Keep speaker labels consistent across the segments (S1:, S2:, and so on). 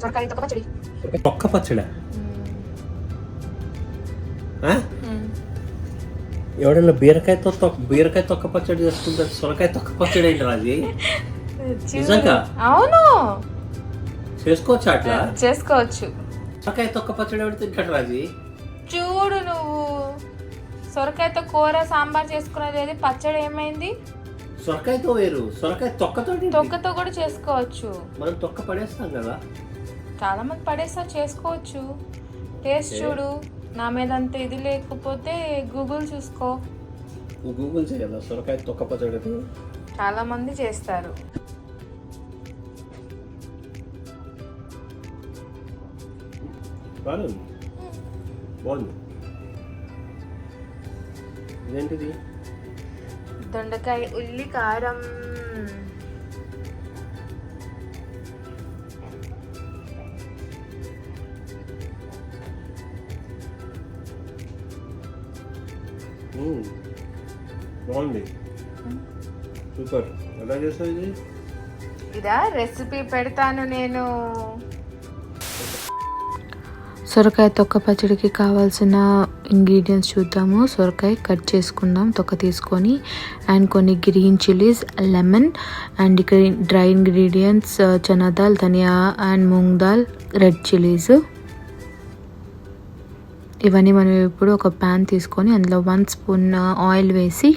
S1: సొరకాయ తొక్క పచ్చడి.
S2: తొక్క పచ్చడా? ఆ? ఎవడన్నా బీరకాయతో తొక్క బీరకాయ తొక్క పచ్చడి చేసుకుంటారు సొరకాయ తొక్క పచ్చడి ఏంటి అది నిజంగా?
S1: అవును.
S2: చేసుకోవచ్చు అట్లా?
S1: చేసుకోవచ్చు.
S2: సొరకాయ తొక్క పచ్చడి ఎవడు తింటాడు అది
S1: చూడు నువ్వు. సొరకాయతో కూర సాంబార్ చేసుకునేది ఏది? పచ్చడి ఏమైంది?
S2: సొరకాయతో వేరు సొరకాయ తొక్కతో
S1: తొక్కతో కూడా చేసుకోవచ్చు.
S2: మనం తొక్క పడేస్తాం కదా.
S1: చాలా మంది పడేస్తా చేసుకోవచ్చు. టేస్ట్ చూడు. నా మీద అంత ఇది లేకపోతే గూగుల్ చూసుకో.
S2: గూగుల్ చేయాలా సొరకాయ తొక్క పచ్చడి
S1: చాలా మంది చేస్తారు.
S2: బాగుంది? బాగుంది. ఇదేంటిది?
S1: దొండకాయ ఉల్లి కారం.
S2: బాగుంది. సూపర్. ఎలా చేస్తావు ఇది?
S1: ఇదా రెసిపీ పెడతాను నేను.
S3: సొరకాయ తొక్క పచ్చడికి కావాల్సిన ఇంగ్రీడియంట్స్ చూద్దాము. సొరకాయ కట్ చేసుకుందాం. తొక్క తీసుకొని అండ్ కొన్ని గ్రీన్ చిల్లీస్ లెమన్ అండ్ ఇక్కడ dry ingredients chana dal dhania and moong dal red chillies. ఇవన్నీ మనం ఇప్పుడు ఒక ప్యాన్ తీసుకొని అందులో వన్ స్పూన్ ఆయిల్ వేసి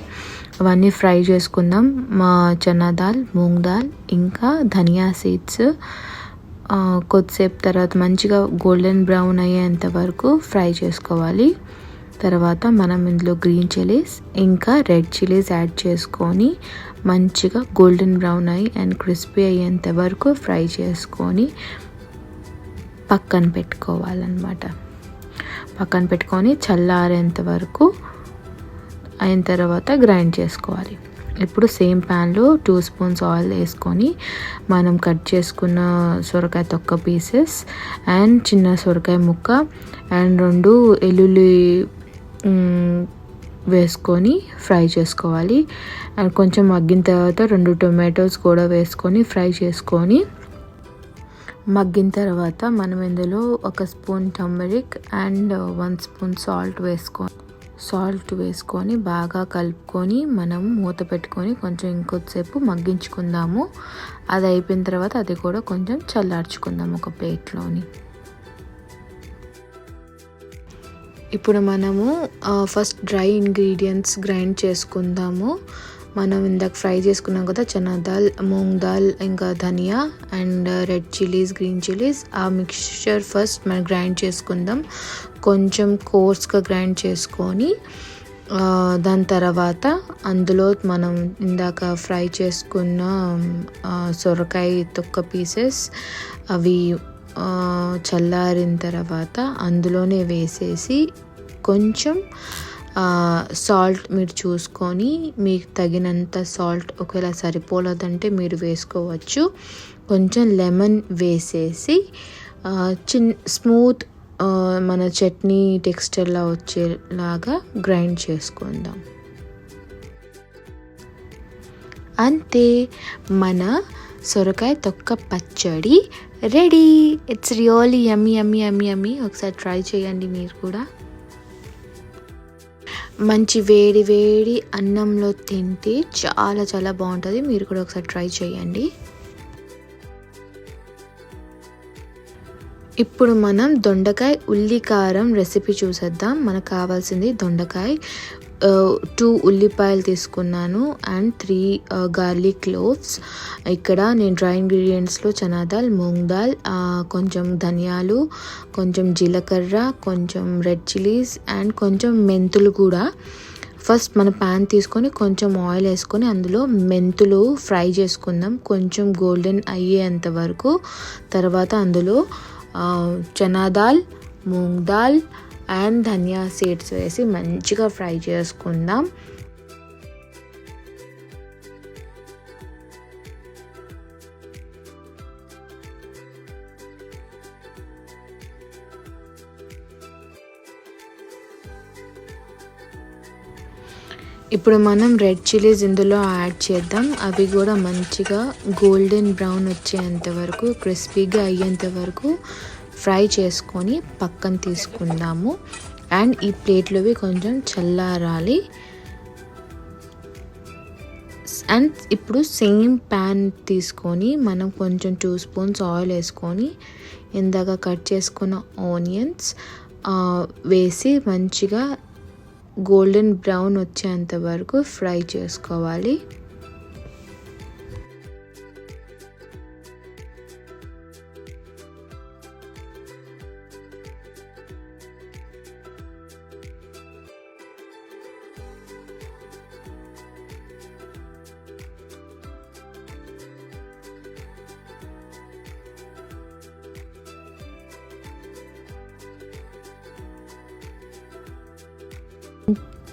S3: అవన్నీ ఫ్రై చేసుకుందాం. మా చనా దాల్ మూంగ్ దాల్ ఇంకా ధనియా సీడ్స్. కొద్దిసేపు తర్వాత మంచిగా గోల్డెన్ బ్రౌన్ అయ్యేంత వరకు ఫ్రై చేసుకోవాలి. తర్వాత మనం ఇందులో గ్రీన్ చిల్లీస్ ఇంకా రెడ్ చిల్లీస్ యాడ్ చేసుకొని మంచిగా గోల్డెన్ బ్రౌన్ అయ్యి అండ్ క్రిస్పీ అయ్యేంత వరకు ఫ్రై చేసుకొని పక్కన పెట్టుకోవాలన్నమాట. పక్కన పెట్టుకొని చల్లారేంత వరకు అయిన తర్వాత గ్రైండ్ చేసుకోవాలి. ఇప్పుడు సేమ్ ప్యాన్లో టూ స్పూన్స్ ఆయిల్ వేసుకొని మనం కట్ చేసుకున్న సొరకాయ తొక్క పీసెస్ అండ్ చిన్న సొరకాయ ముక్క అండ్ రెండు ఎల్లుల్లి వేసుకొని ఫ్రై చేసుకోవాలి. అండ్ కొంచెం మగ్గిన తర్వాత రెండు టొమాటోస్ కూడా వేసుకొని ఫ్రై చేసుకొని మగ్గిన తర్వాత మనం ఇందులో ఒక spoon turmeric and one spoon salt వేసుకొని సాల్ట్ వేసుకొని బాగా కలుపుకొని మనం మూత పెట్టుకొని కొంచెం ఇంకొద్దిసేపు మగ్గించుకుందాము. అది అయిపోయిన తర్వాత అది కూడా కొంచెం చల్లార్చుకుందాం ఒక ప్లేట్లోని. ఇప్పుడు మనము ఫస్ట్ డ్రై ఇంగ్రీడియంట్స్ గ్రైండ్ చేసుకుందాము. మనం ఇందాక ఫ్రై చేసుకున్నాం కదా చనా దాల్ మూంగ్ దాల్ ఇంకా dhania and red chillies green chillies ఆ మిక్చర్ ఫస్ట్ మనం గ్రైండ్ చేసుకుందాం. కొంచెం కోర్స్గా గ్రైండ్ చేసుకొని దాని తర్వాత అందులో మనం ఇందాక ఫ్రై చేసుకున్న సొరకాయ తొక్క పీసెస్ అవి చల్లారిన తర్వాత అందులోనే వేసేసి కొంచెం సాల్ట్ మీరు చూసుకొని మీకు తగినంత సాల్ట్ ఒకవేళ సరిపోలేదంటే మీరు వేసుకోవచ్చు. కొంచెం లెమన్ వేసేసి చిన్ స్మూత్ మన చట్నీ టెక్స్చర్లా వచ్చేలాగా గ్రైండ్ చేసుకుందాం. అంతే. మన సొరకాయ తొక్క పచ్చడి ready. It's really yummy yummy yummy yummy ఒకసారి ట్రై చేయండి మీరు కూడా. మంచి వేడి వేడి అన్నంలో తింటే చాలా చాలా బాగుంటుంది. మీరు కూడా ఒకసారి ట్రై చేయండి. ఇప్పుడు మనం దొండకాయ ఉల్లి కారం రెసిపీ చూసేద్దాం. మనకు కావాల్సింది దొండకాయ. టూ ఉల్లిపాయలు తీసుకున్నాను అండ్ త్రీ గార్లిక్ క్లోవ్స్ ఇక్కడ నేను డ్రై ఇంగ్రీడియంట్స్లో చనాదాల్ మూంగ్ దాల్ కొంచెం ధనియాలు కొంచెం జీలకర్ర కొంచెం రెడ్ చిల్లీస్ అండ్ కొంచెం మెంతులు కూడా. ఫస్ట్ మన ప్యాన్ తీసుకొని కొంచెం ఆయిల్ వేసుకొని అందులో మెంతులు ఫ్రై చేసుకుందాం. కొంచెం గోల్డెన్ అయ్యేంత వరకు. తర్వాత అందులో chana dal chana dal moong dal and dhaniya seeds వేసి మంచిగా ఫ్రై చేసుకుందాం. ఇప్పుడు మనం రెడ్ చిల్లీస్ ఇందులో యాడ్ చేద్దాం. అవి కూడా మంచిగా గోల్డెన్ బ్రౌన్ వచ్చేంత వరకు క్రిస్పీగా అయ్యేంత వరకు ఫ్రై చేసుకొని పక్కన తీసుకుందాము. అండ్ ఈ ప్లేట్లోవి కొంచెం చల్లారాలి. అండ్ ఇప్పుడు సేమ్ ప్యాన్ తీసుకొని మనం కొంచెం టూ స్పూన్స్ ఆయిల్ వేసుకొని ఇందాక కట్ చేసుకున్న ఆనియన్స్ వేసి మంచిగా గోల్డెన్ బ్రౌన్ వచ్చేంత వరకు ఫ్రై చేసుకోవాలి.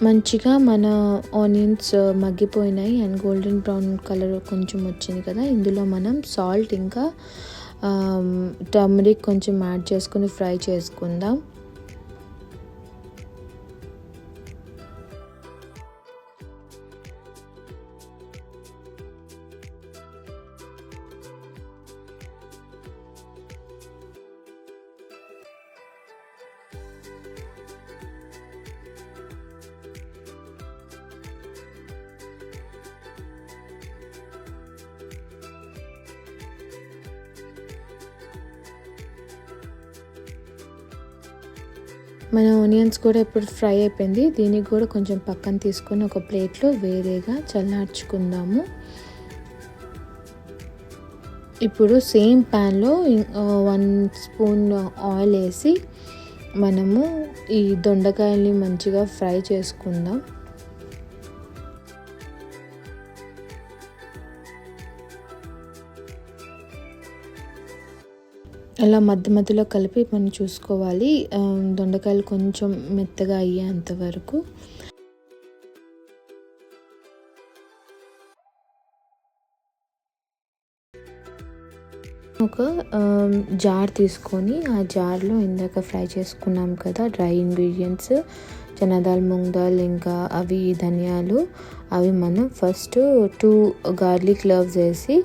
S3: మంచిగా మన ఆనియన్స్ uh, మగ్గిపోయినాయి అండ్ గోల్డెన్ బ్రౌన్ కలర్ కొంచెం వచ్చింది కదా. ఇందులో మనం సాల్ట్ ఇంకా um, టర్మరిక్ కొంచెం యాడ్ చేసుకుని ఫ్రై చేసుకుందాం. మన ఆనియన్స్ కూడా ఇప్పుడు ఫ్రై అయిపోయింది. దీనికి కూడా కొంచెం పక్కన తీసుకొని ఒక ప్లేట్లో వేరేగా చల్లార్చుకుందాము. ఇప్పుడు సేమ్ ప్యాన్లో వన్ స్పూన్ ఆయిల్ వేసి మనము ఈ దొండకాయల్ని మంచిగా ఫ్రై చేసుకుందాం. అలా మధ్య మధ్యలో కలిపి మనం చూసుకోవాలి. దొండకాయలు కొంచెం మెత్తగా అయ్యేంత వరకు. ఒక జార్ తీసుకొని ఆ జార్లో ఇందాక ఫ్రై చేసుకున్నాం కదా డ్రై ఇంగ్రీడియంట్స్ చనాదాల్ మూంగ్ దాల్ ఇంకా అవి ధనియాలు అవి మనం ఫస్ట్ టూ గార్లిక్ లవ్స్ వేసి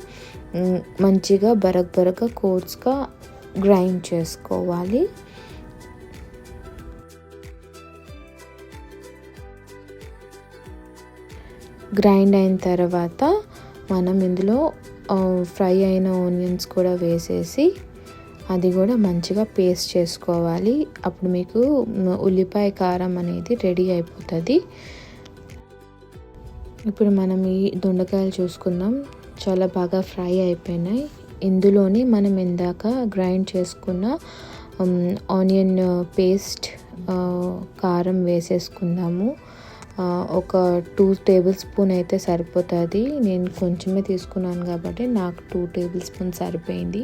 S3: మంచిగా బరక్ బరక కోట్స్గా గ్రైండ్ చేసుకోవాలి. గ్రైండ్ అయిన తర్వాత మనం ఇందులో ఫ్రై అయిన ఆనియన్స్ కూడా వేసేసి అది కూడా మంచిగా పేస్ట్ చేసుకోవాలి. అప్పుడు మీకు ఉల్లిపాయ కారం అనేది రెడీ అయిపోతుంది. ఇప్పుడు మనం ఈ దొండకాయలు చూసుకుందాం. చాలా బాగా ఫ్రై అయిపోయినాయి. ఇందులోని మనం ఇందాక గ్రైండ్ చేసుకున్న ఆనియన్ పేస్ట్ కారం వేసేసుకుందాము. ఒక టూ టేబుల్ స్పూన్ అయితే సరిపోతుంది. నేను కొంచెమే తీసుకున్నాను కాబట్టి నాకు టూ టేబుల్ స్పూన్ సరిపోయింది.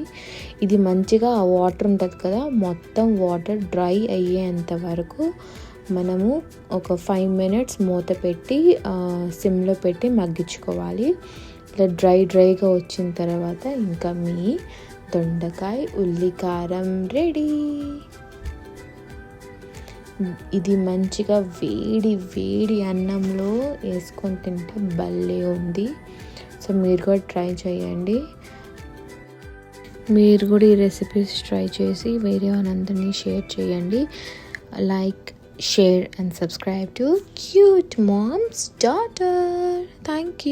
S3: ఇది మంచిగా ఆ వాటర్ ఉంటుంది కదా మొత్తం వాటర్ డ్రై అయ్యేంత వరకు మనము ఒక ఫైవ్ మినిట్స్ మూత పెట్టి సిమ్లో పెట్టి మగ్గించుకోవాలి. ఇట్లా డ్రై డ్రైగా వచ్చిన తర్వాత ఇంకా మీ దొండకాయ ఉల్లికారం రెడీ. ఇది మంచిగా వేడి వేడి అన్నంలో వేసుకొని తింటే భలే ఉంది. సో మీరు కూడా ట్రై చేయండి. మీరు కూడా ఈ రెసిపీస్ ట్రై చేసి వేరే వాళ్ళందరినీ షేర్ చేయండి. Like share and subscribe to cute mom's daughter. Thank you